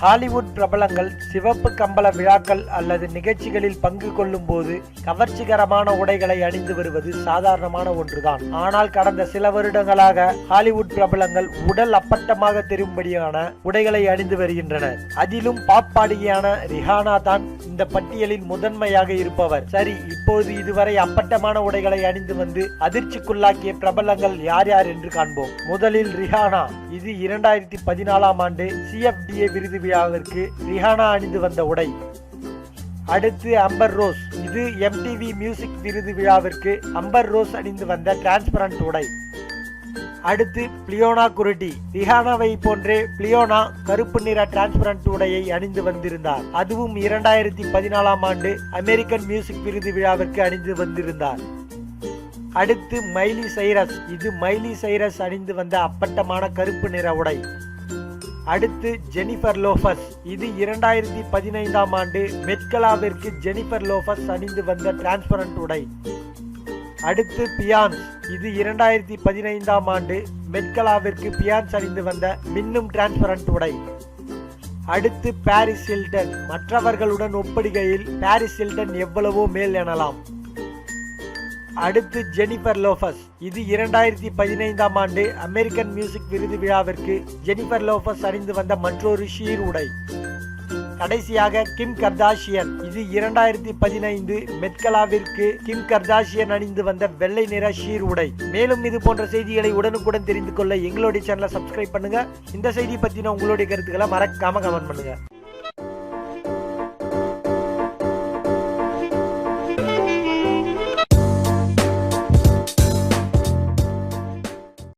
Hollywood பிரபலங்கள் சிவப்பு கம்பள விழாக்கள் அல்லது நிகழ்ச்சிகளில் பங்கு கொள்ளும் போது கவர்ச்சிகரமான உடைகளை அணிந்து வருவது சாதாரணமான ஒன்றுதான். ஆனால் கடந்த சில வருடங்களாக ஹாலிவுட் பிரபலங்கள் உடல் அப்பட்டமாக தெரியும்படியான உடைகளை அணிந்து வருகின்றனர். அதிலும் பாப்பாடியான ரிஹானா தான் இந்த பட்டியலில் முதன்மையாக இருப்பவர். சரி இப்போது இதுவரை அப்பட்டமான உடைகளை அணிந்து வந்து அதிர்ச்சிக்குள்ளாக்கிய பிரபலங்கள் யார் யார் என்று காண்போம். முதலில் ரிஹானா. இது இரண்டாயிரத்தி பதினாலாம் ஆண்டு சிஎஃப்டிஏ விருது விழாவிற்கு ரிஹானா அணிந்து வந்த உடை. அடுத்து அம்பர் ரோஸ். இது எம்டிவி மியூசிக் விருது விழாவிற்கு அம்பர் ரோஸ் அணிந்து வந்த டிரான்ஸ்பரண்ட் உடை. அடுத்து பிளியோனா குருட்டி. ரிஹானாவை போன்றே பிளியோனா கருப்பு நிற டிரான்ஸ்பரண்ட் உடையை அணிந்து வந்திருந்தார். அதுவும் இரண்டாயிரத்தி பதினாலாம் ஆண்டு அமெரிக்கன் மியூசிக் விருது விழாவிற்கு அணிந்து வந்திருந்தார். அடுத்து மைலி சைரஸ். இது மைலி சைரஸ் அணிந்து வந்த அப்பட்டமான கருப்பு நிற உடை. அடுத்து ஜெனிஃபர் லோஃபஸ். இது இரண்டாயிரத்தி பதினைந்தாம் ஆண்டு மெட்கலாவிற்கு ஜெனிஃபர் லோஃபஸ் அணிந்து வந்த டிரான்ஸ்பரண்ட் உடை. அடுத்து பியான்ஸ். இது இரண்டாயிரத்தி பதினைந்தாம் ஆண்டு மெட்கலாவிற்கு பியான்ஸ் அணிந்து வந்த மின்னும் டிரான்ஸ்பரண்ட் உடை. அடுத்து பாரிஸ் ஹில்டன். மற்றவர்களுடன் ஒப்பிடுகையில் பாரிஸ் ஹில்டன் எவ்வளவோ மேல் எனலாம். அடுத்து ஜெனிஃபர் லோஃபஸ். இது இரண்டாயிரத்தி பதினைந்தாம் ஆண்டு அமெரிக்கன் மியூசிக் விருது விழாவிற்கு ஜெனிஃபர் லோஃபஸ் அணிந்து வந்த மற்றொரு ஷீர் உடை. கடைசியாக கிம் கர்தாஷியன். இது இரண்டாயிரத்தி பதினைந்து மெட்கலாவிற்கு கிம் கர்தாஷியன் அணிந்து வந்த வெள்ளை நிற ஷீர் உடை. மேலும் இது போன்ற செய்திகளை உடனுக்குடன் தெரிந்து கொள்ள எங்களுடைய சேனலை சப்ஸ்கிரைப் பண்ணுங்க. இந்த செய்தி பத்தின உங்களுடைய கருத்துக்களை மறக்காம கமெண்ட் பண்ணுங்க.